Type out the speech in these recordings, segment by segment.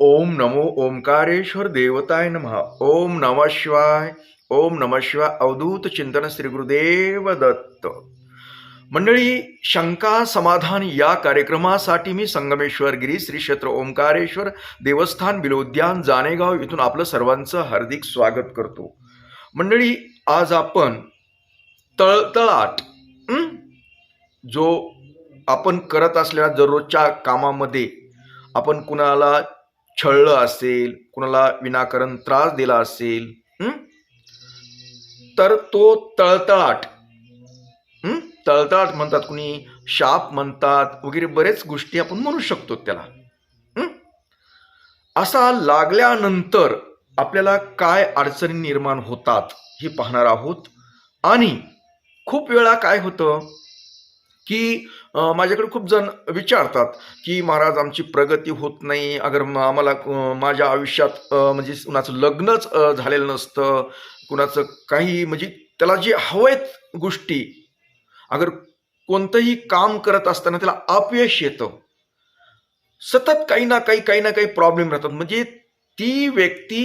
ओम नमो ओंकारेश्वर देवताय नमः। ओम नमः शिवाय ओम नमः शिवाय अवधूत चिंतन श्री गुरुदेव दत्त। मंडळी शंका समाधान या कार्यक्रमासाठी मी संगमेश्वर गिरी श्री क्षेत्र ओंकारेश्वर देवस्थान बिलोद्यान जानेगाव इथून आपलं सर्वांचं हार्दिक स्वागत करतो। मंडळी आज आपण तळतळाट जो आपण करत असलेल्या दररोजच्या कामामध्ये आपण कुणाला छळलं असेल कुणाला विनाकारण त्रास दिला असेल तर तो तळतळाट तळतळाट म्हणतात कुणी शाप म्हणतात वगैरे बरेच गोष्टी आपण म्हणू शकतो त्याला असा लागल्यानंतर आपल्याला काय अडचणी निर्माण होतात हे पाहणार आहोत. आणि खूप वेळा काय होतं? की माझ्याकडे खूप जण विचारतात की महाराज आमची प्रगती होत नाही. अगर आम्हाला माझ्या आयुष्यात म्हणजे कुणाचं लग्नच झालेलं नसतं कुणाचं काही म्हणजे त्याला जे हवेत गोष्टी अगर कोणतंही काम करत असताना त्याला अपयश येतं. सतत काही ना काही काही ना काही प्रॉब्लेम राहतात. म्हणजे ती व्यक्ती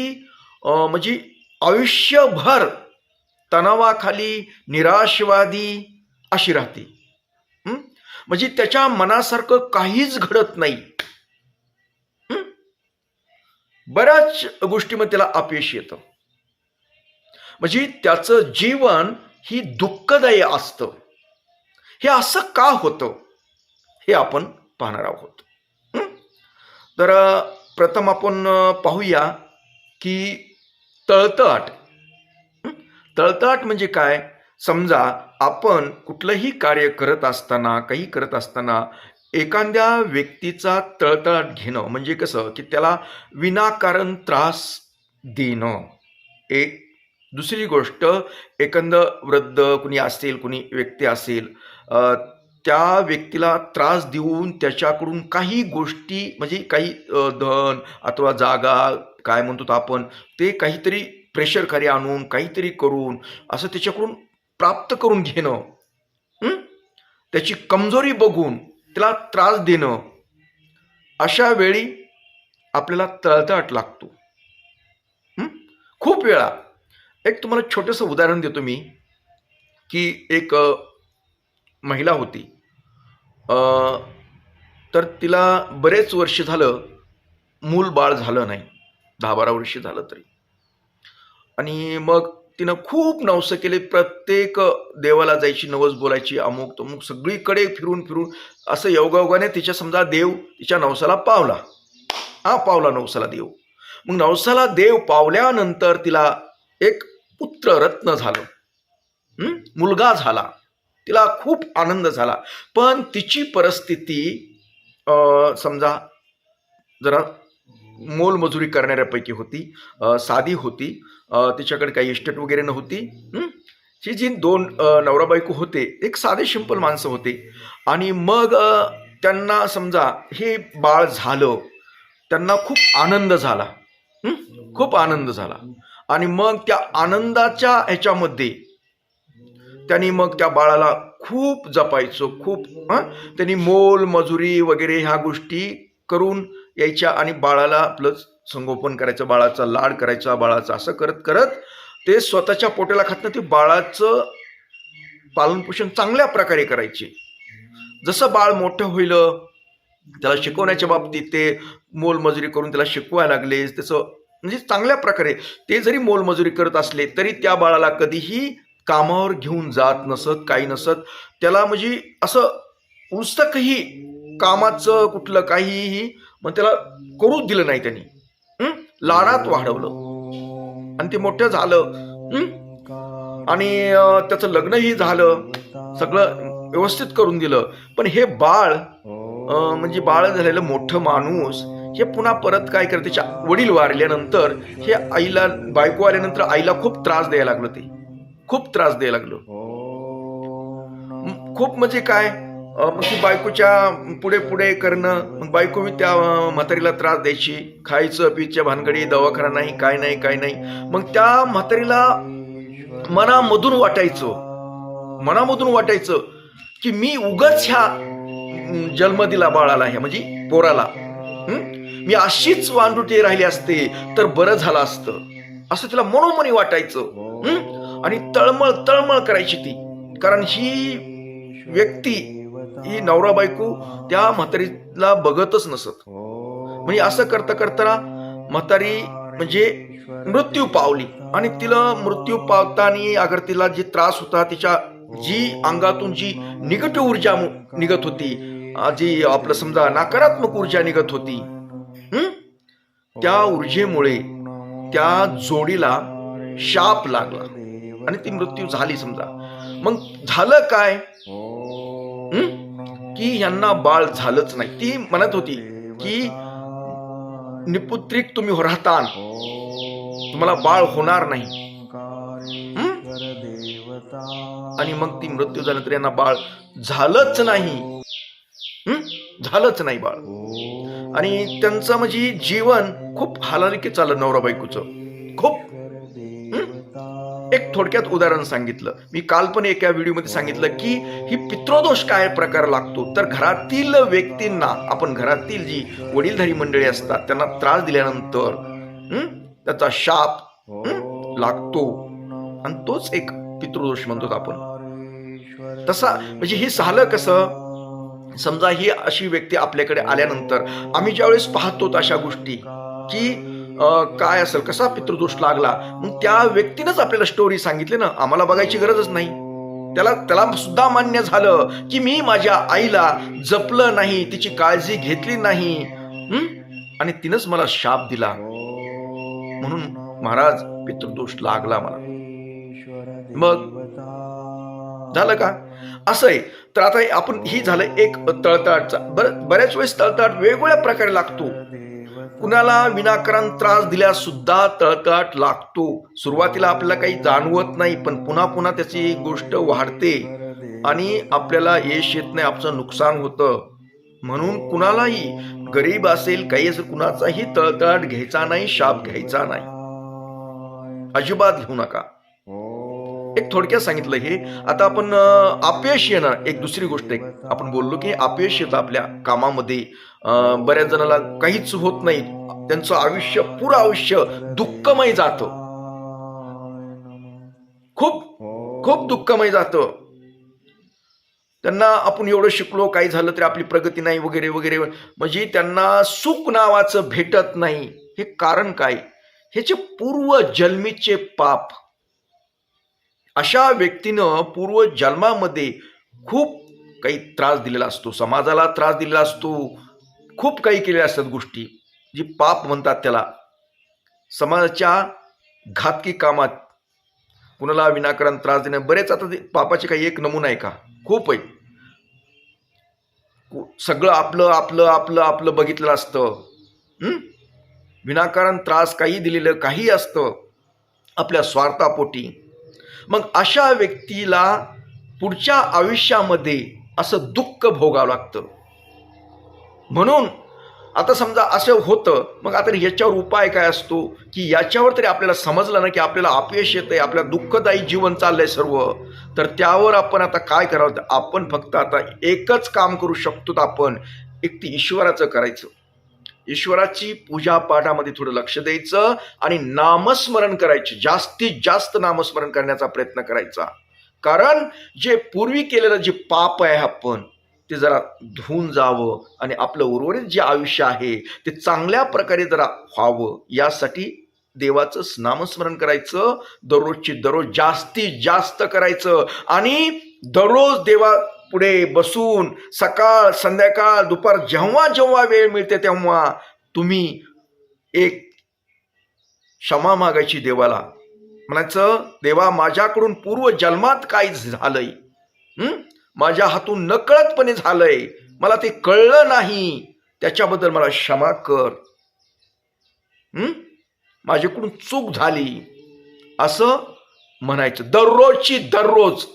म्हणजे आयुष्यभर तणावाखाली निराशवादी अशी राहते. म्हणजे त्याच्या मनासारखं काहीच घडत नाही. बऱ्याच गोष्टीमध्ये त्याला अपयश येतं. म्हणजे त्याचं जीवन ही दुःखदायी असतं. हे असं का होतं? हे आपण पाहणार आहोत. तर प्रथम आपण पाहूया की तळतळाट. तळतळाट म्हणजे काय? समजा आपण कुठलंही कार्य करत असताना काही करत असताना एखाद्या व्यक्तीचा तळतळाट घेणं म्हणजे कसं की त्याला विनाकारण त्रास देणं एक. दुसरी गोष्ट एकंद वृद्ध कुणी असेल कुणी व्यक्ती असेल त्या व्यक्तीला त्रास देऊन त्याच्याकडून काही गोष्टी म्हणजे काही धन अथवा जागा काय म्हणतो आपण ते काहीतरी प्रेशरकारी आणून काहीतरी करून असं त्याच्याकडून प्राप्त करून घेणं त्याची कमजोरी बघून त्याला त्रास देणं अशा वेळी आपल्याला तळतळाट लागतो. खूप वेळा. एक तुम्हाला छोटंसं उदाहरण देतो मी की एक महिला होती. तर तिला बरेच वर्ष झालं मूल बाळ झालं नाही. दहा बारा वर्ष झालं तरी. आणि मग तिनं खूप नवसं केले. प्रत्येक देवाला जायची नवस बोलायची अमुक तमुक सगळीकडे फिरून फिरून असं योगायोगाने तिच्या समजा देव तिच्या नवसाला पावला. हा पावला नवसाला देव. मग नवसाला देव पावल्यानंतर तिला एक पुत्र रत्न झालं. मुलगा झाला. तिला खूप आनंद झाला. पण तिची परिस्थिती समजा जरा मोलमजुरी करणाऱ्यापैकी होती साधी होती तिच्याकडे काही इस्टेट वगैरे नव्हती हं? ही जी दोन नवरा बायको होते एक साधे सिंपल माणसं होते. आणि मग त्यांना समजा हे बाळ झालं त्यांना खूप आनंद झाला खूप आनंद झाला. आणि मग त्या आनंदाच्या ह्याच्यामध्ये त्यांनी मग त्या बाळाला खूप जपायचं खूप त्यांनी मोल मजुरी वगैरे ह्या गोष्टी करून यायच्या आणि बाळाला आपलं संगोपन करायचं बाळाचा लाड करायचा बाळाचं असं करत करत ते स्वतःच्या पोटाला खात ते बाळाचं पालनपोषण चांगल्या प्रकारे करायचे. जसं बाळ मोठं होईल त्याला शिकवण्याच्या बाबतीत ते मोलमजुरी करून त्याला शिकवायला लागले त्याचं म्हणजे चांगल्या प्रकारे ते जरी मोलमजुरी करत असले तरी त्या बाळाला कधीही कामावर घेऊन जात नसत काही नसत. त्याला म्हणजे असं पुस्तकही कामाचं कुठलं काहीही मग त्याला करूच दिलं नाही त्यांनी. लाडात वाढवलं. आणि ते मोठं झालं. आणि त्याचं लग्नही झालं. सगळं व्यवस्थित करून दिलं. पण हे बाळ म्हणजे बाळ झालेलं मोठं माणूस हे पुन्हा परत काय करते? त्याच्या वडील वारल्यानंतर हे आईला बायको आल्यानंतर आईला खूप त्रास द्यायला लागलं ते. खूप त्रास द्यायला लागलं. खूप म्हणजे काय? मग ती बायकोच्या पुढे पुढे करणं मग बायको मी त्या म्हातारीला त्रास द्यायची. खायचं पिच्या भानगडी दवाखाना नाही काय नाही काय नाही. मग त्या म्हातारीला मनामधून वाटायचं मनामधून वाटायचं की मी उगाच ह्या जन्म दिला बाळाला ह्या म्हणजे पोराला. मी अशीच वांडुटी राहिली असते तर बरं झालं असतं. असं तिला मनोमनी वाटायचं. आणि तळमळ तळमळ करायची ती. कारण ही व्यक्ती ही नवरा बायको त्या म्हातारीला बघतच नसत. म्हणजे असं करता करता म्हातारी म्हणजे मृत्यू पावली. आणि तिला मृत्यू पावताना अगर तिला जे त्रास होता तिच्या जी अंगातून जी निगेटिव्ह ऊर्जा निघत होती जी आपलं समजा नकारात्मक ऊर्जा निघत होती त्या ऊर्जेमुळे त्या जोडीला शाप लागला. आणि ती मृत्यू झाली समजा. मग झालं काय? की यांना बाळ झालंच नाही. ती म्हणत होती की निपुत्रिक तुम्ही राहतान तुम्हाला बाळ होणार नाही. हं? आणि मग ती मृत्यू झाल्यानंतर यांना बाळ झालंच नाही. हं? झालंच नाही बाळ. आणि त्यांचं म्हणजे जीवन खूप हालालिके चाललं नवरा बायकोचं. खूप. हं? एक थोडक्यात उदाहरण सांगितलं. मी काल पण एका व्हिडिओमध्ये सांगितलं की ही पित्रोदोष काय प्रकार लागतो? तर घरातील व्यक्तींना आपण घरातील जी वडीलधारी मंडळी असतात त्यांना त्रास दिल्यानंतर त्याचा शाप लागतो. आणि तोच एक पितृदोष म्हणतो आपण. तसा म्हणजे हे झालं कसं? समजा ही अशी व्यक्ती आपल्याकडे आल्यानंतर आम्ही ज्यावेळेस पाहतो अशा गोष्टी की काय असेल कसा पितृदोष लागला? मग त्या व्यक्तीनंच आपल्याला स्टोरी सांगितली ना. आम्हाला बघायची गरजच नाही. त्याला त्याला सुद्धा मान्य झालं की मी माझ्या आईला जपलं नाही तिची काळजी घेतली नाही. आणि तिनंच मला शाप दिला. म्हणून महाराज पितृदोष लागला मला. मग? झालं का? असं आहे. तर आता आपण ही झालं एक तळताटचा बर बऱ्याच वेळेस तळताट वेगवेगळ्या प्रकारे लागतो. कुणाला विनाकारण त्रास दिल्यास सुद्धा तळतळाट लागतो. सुरुवातीला आपल्याला काही जाणवत नाही पण पुन्हा पुन्हा त्याची गोष्ट वाढते आणि आपल्याला यश येत नाही आपलं नुकसान होतं. म्हणून कुणालाही गरीब असेल काही असेल कुणाचाही तळतळाट घ्यायचा नाही शाप घ्यायचा नाही. अजिबात घेऊ नका. एक थोडक्यात सांगितलं हे. आता आपण अपयश येणं एक दुसरी गोष्ट आहे. आपण बोललो की अपयश येतं आपल्या कामामध्ये. बऱ्याच जणाला काहीच होत नाही. त्यांचं आयुष्य पुरं आयुष्य दुःखमय जात. खूप खूप दुःखमय जातं. त्यांना आपण एवढं शिकलो काही झालं तरी आपली प्रगती नाही वगैरे वगैरे. म्हणजे त्यांना सुख नावाचं भेटत नाही. हे कारण काय? ह्याचे पूर्व जन्मीचे पाप. अशा व्यक्तीनं पूर्व जन्मामध्ये खूप काही त्रास दिलेला असतो. समाजाला त्रास दिलेला असतो. खूप काही केलेल्या असतात गोष्टी. जी पाप म्हणतात त्याला. समाजाच्या घातकी कामात कुणाला विनाकारण त्रास देणं बरेच आता ते पापाचे काही एक नमुना आहे का? खूप आहे. कु- सगळं आपलं आपलं आपलं आपलं बघितलेलं असतं. विनाकारण त्रास काही दिलेलं काही असतं. आपल्या स्वार्थापोटी. मग अशा व्यक्तीला पुढच्या आयुष्यामध्ये असं दुःख भोगावं लागतं. म्हणून आता समजा असं होतं मग आता याच्यावर उपाय काय असतो? की याच्यावर तरी आपल्याला समजलं ना की आपल्याला अपयश येतं आहे आपल्या दुःखदायी जीवन चाललंय सर्व. तर त्यावर आपण आता काय करावं? आपण फक्त आता एकच काम करू शकतो आपण. एक ती ईश्वराचं करायचं. ईश्वराची पूजा पाठामध्ये थोडं लक्ष द्यायचं आणि नामस्मरण करायचे. जास्तीत जास्त नामस्मरण करण्याचा प्रयत्न करायचा. कारण जे पूर्वी केलेलं जे पाप आहे आपण ते जरा धुवून जावं आणि आपलं उर्वरित जे आयुष्य आहे ते चांगल्या प्रकारे जरा व्हावं. यासाठी देवाचं नामस्मरण करायचं. दररोजची दररोज जास्तीत जास्त करायचं. आणि दररोज देवा पुढे बसून सकाळ संध्याकाळ दुपार जेव्हा जेव्हा वेळ मिळते तेव्हा तुम्ही एक क्षमा मागायची देवाला. म्हणायचं देवा माझ्याकडून पूर्व जन्मात काय झालंय? माझ्या हातून नकळतपणे झालंय. मला ते कळलं नाही. त्याच्याबद्दल मला क्षमा कर. माझ्याकडून चूक झाली. असं म्हणायचं. दररोजची दररोज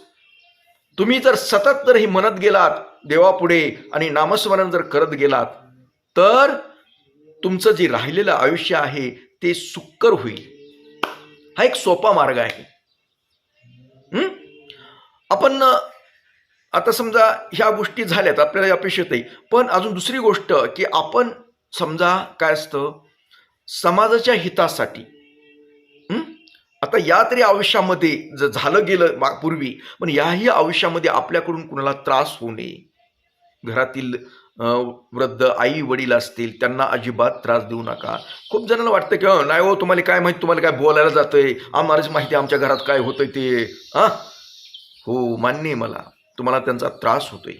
तुम्ही जर सतत जर हे म्हणत गेलात देवापुढे आणि नामस्मरण जर करत गेलात तर तुमचं जे राहिलेलं आयुष्य आहे ते सुकर होईल. हा एक सोपा मार्ग आहे. आपण आता समजा ह्या गोष्टी झाल्यात आपल्याला अपेक्षित आहे. पण अजून दुसरी गोष्ट की आपण समजा काय असतं समाजाच्या हितासाठी आता या तरी आयुष्यामध्ये जर झालं गेलं मा- पूर्वी पण याही आयुष्यामध्ये आपल्याकडून कुणाला त्रास होऊ नये. घरातील वृद्ध आई वडील असतील त्यांना अजिबात त्रास देऊ नका. खूप जणांना वाटतं की नाही हो तुम्हाला काय माहिती तुम्हाला काय बोलायला जातंय? आम्हालाच माहिती आमच्या घरात काय होतंय ते. हा? हो मान्य आहे मला. तुम्हाला त्यांचा त्रास होतोय.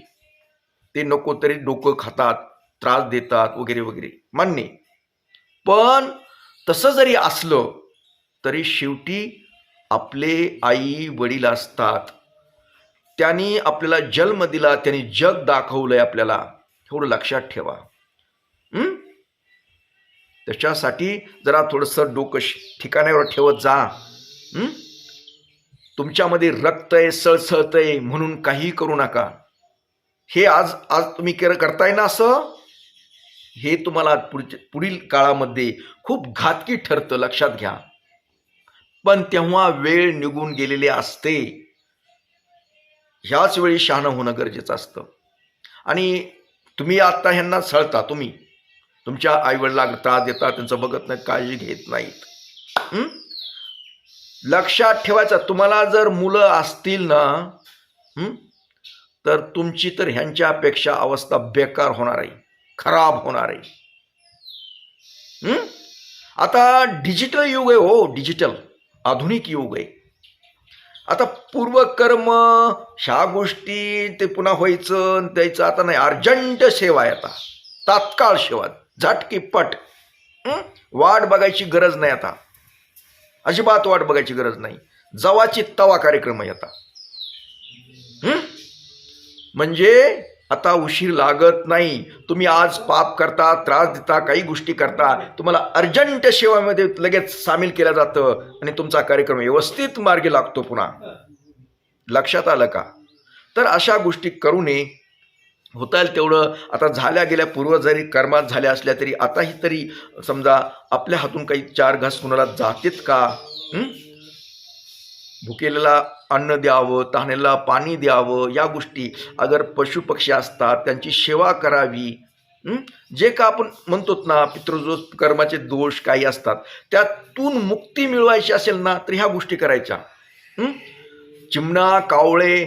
ते नको तरी डोकं खातात त्रास देतात वगैरे वगैरे. मान्य आहे. पण तसं जरी असलं तरी शेवटी आपले आई वडील असतात. त्यांनी आपल्याला जन्म दिला त्यांनी जग दाखवलंय आपल्याला. थोडं लक्षात ठेवा. त्याच्यासाठी जरा थोडंसं डोकं श- ठेवत जा. तुमच्यामध्ये रक्त आहे सळसळत आहे म्हणून काहीही करू नका. हे आज आज तुम्ही केर करताय ना असं? हे तुम्हाला पुढच्या पुढील काळामध्ये खूप घातकी ठरतं लक्षात घ्या. पण तेव्हा वेळ निघून गेलेली असते. ह्याच वेळी शहाणं होणं गरजेचं असतं. आणि तुम्ही आत्ता ह्यांना सळता तुम्ही. तुमच्या आईवडिला त्रास देता त्यांचं बघत नाही काळजी घेत नाहीत. लक्षात ठेवायचं तुम्हाला जर मुलं असतील ना तर तुमची तर ह्यांच्यापेक्षा अवस्था बेकार होणार आहे खराब होणार आहे आता डिजिटल युग आहे हो डिजिटल. आधुनिक युग आहे. आता पूर्वकर्म ह्या गोष्टी ते पुन्हा व्हायचं आणि द्यायचं आता नाही. अर्जंट सेवा आहे आता. तात्काळ सेवा. झटकी पट. वाट बघायची गरज नाही आता. अजिबात वाट बघायची गरज नाही. जवाची तवा कार्यक्रम आहे आता. म्हणजे आता उशीर लागत नाही. तुम्ही आज पाप करता त्रास देता काही गोष्टी करता. तुम्हाला अर्जंट सेवामध्ये लगेच सामील केलं जातं आणि तुमचा कार्यक्रम व्यवस्थित मार्गी लागतो पुन्हा. लक्षात आलं का? तर अशा गोष्टी करू नये होता येईल तेवढं. आता झाल्या गेल्या पूर्व जरी कर्मात झाल्या असल्या तरी आताही तरी समजा आपल्या हातून काही चार घास कुणाला जातेत का? भुकेलेला अन्न द्यावं तहानेला पाणी द्यावं या गोष्टी अगर पशुपक्षी असतात त्यांची सेवा करावी जे का आपण म्हणतोत ना पितृजो कर्माचे दोष काही असतात त्यातून मुक्ती मिळवायची असेल ना तर ह्या गोष्टी करायच्या चिमणा कावळे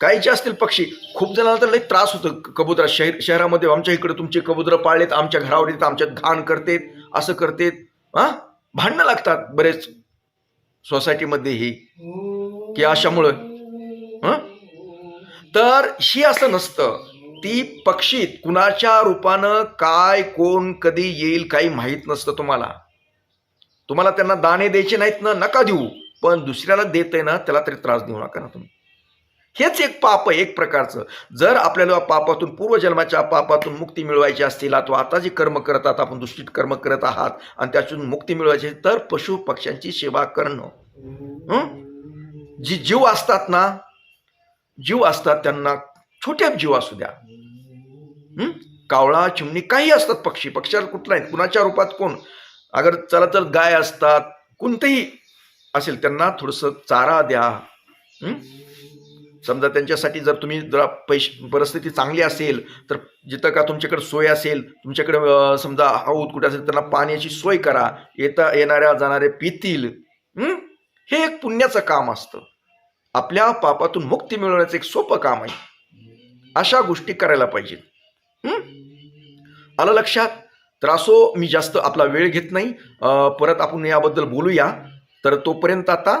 काहीचे असतील पक्षी खूप जणांना तर लई त्रास होतो कबुतरा शहर शहरामध्ये आमच्या इकडे तुमचे कबुतर पाळलेत आमच्या घरावर येतात आमच्यात घाण करतेत असं करतेत हां? भांडणं लागतात बरेच सोसायटीमध्येही की अशामुळं हं? तर ही असं नसतं. ती पक्षी कुणाच्या रूपानं काय कोण कधी येईल काही माहीत नसतं तुम्हाला. तुम्हाला त्यांना दाणे द्यायचे नाहीत ना नका देऊ. पण दुसऱ्याला देत आहे ना त्याला तरी त्रास देऊ नका ना तुम्ही. हेच एक पाप आहे एक प्रकारचं. जर आपल्याला पापातून पूर्वजन्माच्या पापातून मुक्ती मिळवायची असतील अथवा आता जी कर्म करत आहात आपण दुष्टित कर्म करत आहात आणि त्यातून मुक्ती मिळवायची तर पशु पक्ष्यांची सेवा करणं. जी जीव असतात ना जीव असतात त्यांना छोट्या जीव असू द्या. कावळा चिमणी काही असतात पक्षी. पक्ष्याला कुठला नाही कुणाच्या रूपात कोण? अगर चला तर गाय असतात कोणतेही असेल त्यांना थोडंसं चारा द्या. समजा त्यांच्यासाठी जर तुम्ही जरा पैसे परिस्थिती चांगली असेल तर जिथं का तुमच्याकडे सोय असेल तुमच्याकडे समजा हौद कुठे असेल त्यांना पाण्याची सोय करा. येता येणाऱ्या जाणारे पितील हे? एक पुण्याचं काम असतं. आपल्या पापातून मुक्ती मिळवण्याचं एक सोपं काम आहे. अशा गोष्टी करायला पाहिजेत. आलं लक्षात? तर असो मी जास्त आपला वेळ घेत नाही. परत आपण याबद्दल बोलूया. तर तोपर्यंत आता